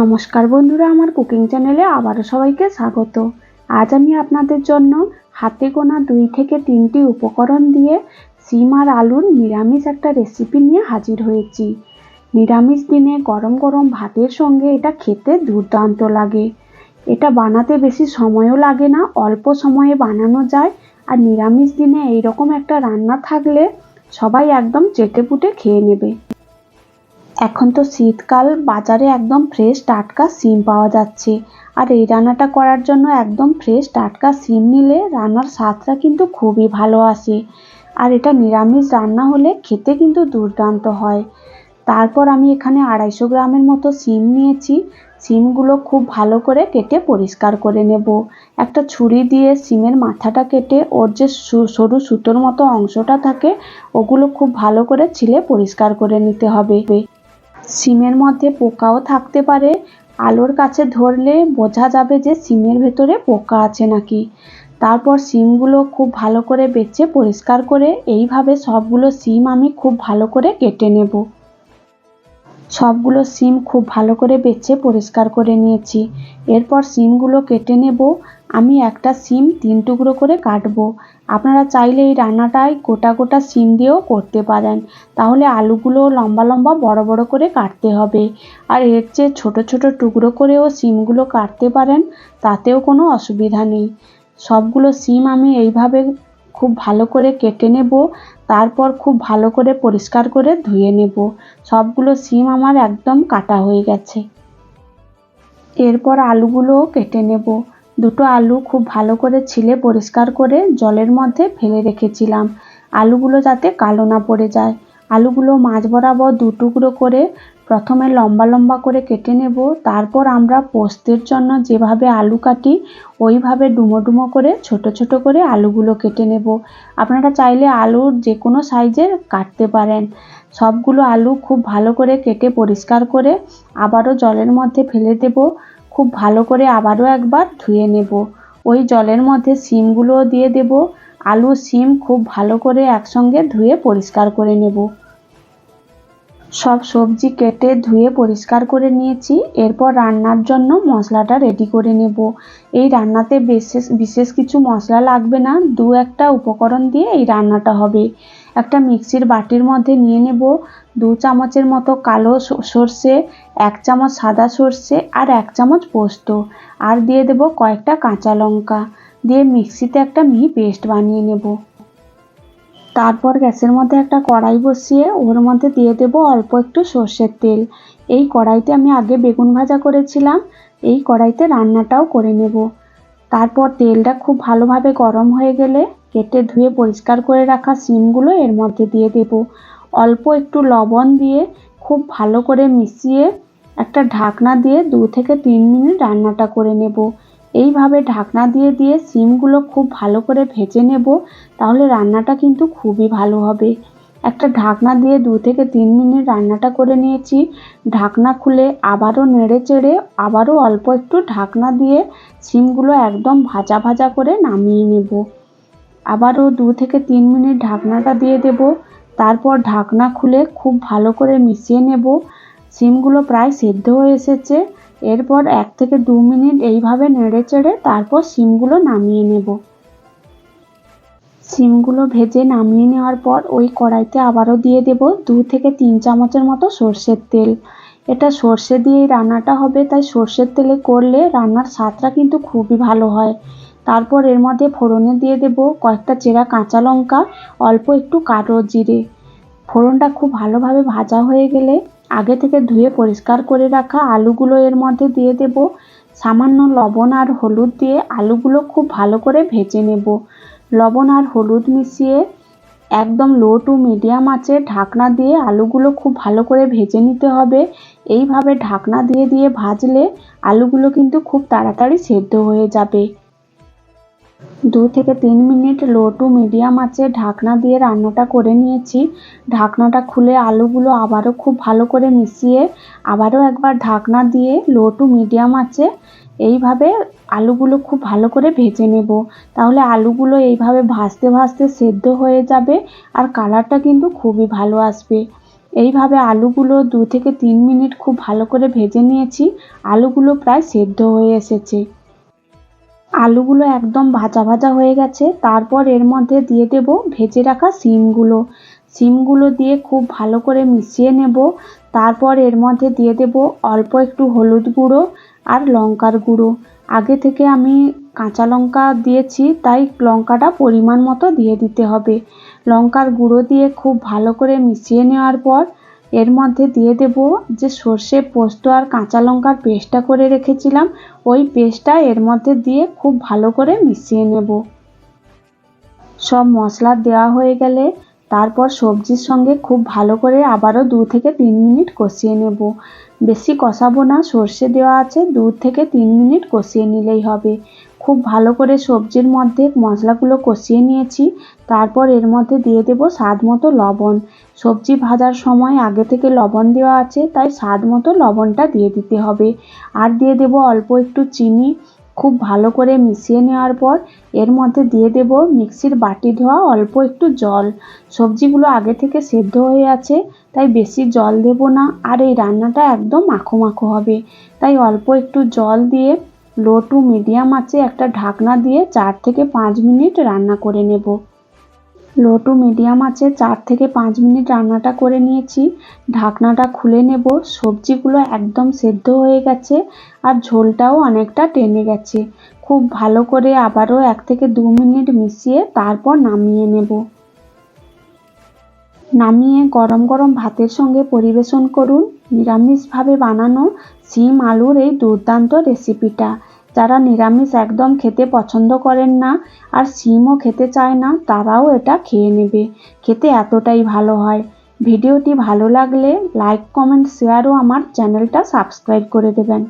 নমস্কার বন্ধুরা, আমার কুকিং চ্যানেলে আবারও সবাইকে স্বাগত। আজ আমি আপনাদের জন্য হাতে গোনা দুই থেকে তিনটি উপকরণ দিয়ে সিম আর আলুর নিরামিষ একটা রেসিপি নিয়ে হাজির হয়েছি। নিরামিষ দিনে গরম গরম ভাতের সঙ্গে এটা খেতে দুর্দান্ত লাগে। এটা বানাতে বেশি সময়ও লাগে না, অল্প সময়ে বানানো যায়। আর নিরামিষ দিনে এইরকম একটা রান্না থাকলে সবাই একদম চেটেপুটে খেয়ে নেবে। এখন তো শীতকাল, বাজারে একদম ফ্রেশ টাটকা সিম পাওয়া যাচ্ছে। আর এই রান্নাটা করার জন্য একদম ফ্রেশ টাটকা সিম নিলে রান্নার স্বাদটা কিন্তু খুবই ভালো আসে। আর এটা নিরামিষ রান্না হলে খেতে কিন্তু দুর্দান্ত হয়। তারপর আমি এখানে আড়াইশো গ্রামের মতো সিম নিয়েছি। সিমগুলো খুব ভালো করে কেটে পরিষ্কার করে নেব। একটা ছুরি দিয়ে সিমের মাথাটা কেটে ওর যে সরু সুতোর মতো অংশটা থাকে, ওগুলো খুব ভালো করে ছিলে পরিষ্কার করে নিতে হবে। সিমের মধ্যে পোকাও থাকতে পারে। আলোর কাছে ধরলে বোঝা যাবে যে সিমের ভেতরে পোকা আছে নাকি। তারপর সিমগুলো খুব ভালো করে বেছে পরিষ্কার করে এইভাবে সবগুলো সিম আমি খুব ভালো করে কেটে নেব। সবগুলো সিম খুব ভালো করে বেছে পরিষ্কার করে নিয়েছি। এরপর সিমগুলো কেটে নেব। আমি একটা সিম তিন টুকরো করে কাটবো। আপনারা চাইলে এই রান্নাটায় গোটা গোটা সিম দিয়েও করতে পারেন। তাহলে আলুগুলো লম্বা লম্বা বড় বড় করে কাটতে হবে। আর এর চেয়ে ছোট ছোট টুকরো করেও সিমগুলো কাটতে পারেন, তাতেও কোনো অসুবিধা নেই। সবগুলো সিম আমি এইভাবে খুব ভালো করে কেটে নেব, তারপর খুব ভালো করে পরিষ্কার করে ধুয়ে নেব। সবগুলো সিম আমার একদম কাটা হয়ে গেছে। এরপর আলুগুলোও কেটে নেব। দুটো আলু খুব ভালো করে ছিলে পরিষ্কার করে জলের মধ্যে ফেলে রেখেছিলাম। আলুগুলো যাতে কালো না পড়ে যায়। আলুগুলো মাঝ বরাবর দু টুকরো করে প্রথমে লম্বা লম্বা করে কেটে নেব। তারপর আমরা পোস্তের জন্য যেভাবে আলু কাটি, ওইভাবে ডুমো ডুমো করে ছোট ছোট করে আলুগুলো কেটে নেব। আপনারা চাইলে আলুর যে কোনো সাইজের কাটতে পারেন। সবগুলো আলু খুব ভালো করে কেটে পরিষ্কার করে আবারও জলের মধ্যে ফেলে দেব। খুব ভালো করে আবারও একবার ধুয়ে নেব। ওই জলের মধ্যে সিমগুলোও দিয়ে দেব। আলু, সিম খুব ভালো করে একসঙ্গে ধুয়ে পরিষ্কার করে নেব। সব সবজি কেটে ধুয়ে পরিষ্কার করে নিয়েছি। এরপর রান্নার জন্য মশলাটা রেডি করে নেব। এই রান্নাতে বিশেষ বিশেষ কিছু মশলা লাগবে না। দু একটা উপকরণ দিয়ে এই রান্নাটা হবে। একটা মিক্সির বাটির মধ্যে নিয়ে নেব দু চামচের মতো কালো সর্ষে, এক চামচ সাদা সর্ষে আর এক চামচ পোস্ত। আর দিয়ে দেব কয়েকটা কাঁচা লঙ্কা। দিয়ে মিক্সিতে একটা মিহি পেস্ট বানিয়ে নেব। তারপর গ্যাসের মধ্যে একটা কড়াই বসিয়ে ওর মধ্যে দিয়ে দেব অল্প একটু সর্ষের তেল। এই কড়াইতে আমি আগে বেগুন ভাজা করেছিলাম। এই কড়াইতে রান্নাটাও করে নেব। তারপর তেলটা খুব ভালোভাবে গরম হয়ে গেলে কেটে ধুয়ে পরিষ্কার করে রাখা সিমগুলো এর মধ্যে দিয়ে দেব। অল্প একটু লবণ দিয়ে খুব ভালো করে মিশিয়ে একটা ঢাকনা দিয়ে দু থেকে তিন মিনিট রান্নাটা করে নেব। এইভাবে ঢাকনা দিয়ে দিয়ে সিমগুলো খুব ভালো করে ভেজে নেব, তাহলে রান্নাটা কিন্তু খুবই ভালো হবে। একটা ঢাকনা দিয়ে দু থেকে তিন মিনিট রান্নাটা করে নিয়েছি। ঢাকনা খুলে আবারও নেড়ে চেড়ে আবারও অল্প একটু ঢাকনা দিয়ে সিমগুলো একদম ভাজা ভাজা করে নামিয়ে নেব। আবারও দু থেকে তিন মিনিট ঢাকনাটা দিয়ে দেব। তারপর ঢাকনা খুলে খুব ভালো করে মিশিয়ে নেব। সিমগুলো প্রায় সেদ্ধ হয়ে এসেছে। এরপর এক থেকে দু মিনিট এইভাবে নেড়ে চেড়ে তারপর সিমগুলো নামিয়ে নেব। সিমগুলো ভেজে নামিয়ে নেওয়ার পর ওই কড়াইতে আবারও দিয়ে দেব দু থেকে তিন চামচের মতো সর্ষের তেল। এটা সর্ষে দিয়েই রান্নাটা হবে, তাই সর্ষের তেলে করলে রান্নার স্বাদটা কিন্তু খুবই ভালো হয়। তারপর এর মধ্যে ফোড়নে দিয়ে দেব কয়েকটা চেরা কাঁচা লঙ্কা, অল্প একটু কালো জিরে। ফোড়নটা খুব ভালোভাবে ভাজা হয়ে গেলে আগে থেকে ধুয়ে পরিষ্কার করে রাখা আলুগুলো এর মধ্যে দিয়ে দেব। সামান্য লবণ আর হলুদ দিয়ে আলুগুলো খুব ভালো করে ভেজে নেব। লবণ আর হলুদ মিশিয়ে একদম লো টু মিডিয়াম আঁচে ঢাকনা দিয়ে আলুগুলো খুব ভালো করে ভেজে নিতে হবে। এইভাবে ঢাকনা দিয়ে দিয়ে ভাজলে আলুগুলো কিন্তু খুব তাড়াতাড়ি সেদ্ধ হয়ে যাবে। দু থেকে তিন মিনিট লো টু মিডিয়াম আঁচে ঢাকনা দিয়ে রান্নাটা করে নিয়েছি। ঢাকনাটা খুলে আলুগুলো আবারও খুব ভালো করে মিশিয়ে আবারও একবার ঢাকনা দিয়ে লো টু মিডিয়াম আঁচে এইভাবে আলুগুলো খুব ভালো করে ভেজে নেব। তাহলে আলুগুলো এইভাবে ভাজতে ভাজতে সেদ্ধ হয়ে যাবে আর কালারটা কিন্তু খুবই ভালো আসবে। এইভাবে আলুগুলো দু থেকে তিন মিনিট খুব ভালো করে ভেজে নিয়েছি। আলুগুলো প্রায় সেদ্ধ হয়ে এসেছে। আলুগুলো একদম ভাজা ভাজা হয়ে গেছে। তারপর এর মধ্যে দিয়ে দেব ভেজে রাখা শিমগুলো। শিমগুলো দিয়ে খুব ভালো করে মিশিয়ে নেব। তারপর এর মধ্যে দিয়ে দেব অল্প একটু হলুদ গুঁড়ো আর লঙ্কার গুঁড়ো। আগে থেকে আমি কাঁচা লঙ্কা দিয়েছি, তাই লঙ্কাটা পরিমাণ মতো দিয়ে দিতে হবে। লঙ্কার গুঁড়ো দিয়ে খুব ভালো করে মিশিয়ে নেওয়ার পর এর মধ্যে দিয়ে দেব যে সর্ষে পোস্ত আর কাঁচা লঙ্কার পেস্টটা করে রেখেছিলাম, ওই পেস্টটা এর মধ্যে দিয়ে খুব ভালো করে মিশিয়ে নেব। সব মশলা দেওয়া হয়ে গেলে তারপর সবজির সঙ্গে খুব ভালো করে আবারও দু থেকে তিন মিনিট কষিয়ে নেব। বেশি কষাবো না, সর্ষে দেওয়া আছে, দু থেকে তিন মিনিট কষিয়ে নিলেই হবে। খুব ভালো করে সবজির মধ্যে মশলাগুলো কষিয়ে নিয়েছি, তারপর এর মধ্যে দিয়ে দেব স্বাদ মতো লবণ। সবজি ভাজার সময় আগে থেকে লবণ দেওয়া আছে, তাই স্বাদ মতো লবণটা দিয়ে দিতে হবে। আর দিয়ে দেব অল্প একটু চিনি খুব ভালো করে মিশিয়ে নেওয়ার পর এর মধ্যে দিয়ে দেব মিক্সির বাটি ধোয়া অল্প একটু জল। সবজিগুলো আগে থেকে সেদ্ধ হয়ে আছে, তাই বেশি জল দেব না। আর এই রান্নাটা একদম মাখো মাখো হবে। তাই অল্প একটু জল দিয়ে লো টু মিডিয়াম আছে একটা ঢাকনা দিয়ে চার থেকে পাঁচ মিনিট রান্না করে নেব। লো টু মিডিয়াম আছে, চার থেকে পাঁচ মিনিট রান্নাটা করে নিয়েছি। ঢাকনাটা খুলে নেব, সবজিগুলো একদম সেদ্ধ হয়ে গেছে আর ঝোলটাও অনেকটা টেনে গেছে। খুব ভালো করে আবারও এক থেকে দু মিনিট মিশিয়ে তারপর নামিয়ে নেব। নামিয়ে গরম গরম ভাতের সঙ্গে পরিবেশন করুন। নিরামিষভাবে বানানো শিম আলুর এই দুর্দান্ত রেসিপিটা। যারা নিরামিষ একদম খেতে পছন্দ করেন না আর সিমও খেতে চায় না, তারাও এটা খেয়ে নেবে। খেতে এতটাই ভালো হয়। ভিডিওটি ভালো লাগলে লাইক কমেন্ট শেয়ারও আমার চ্যানেলটা সাবস্ক্রাইব করে দেবেন।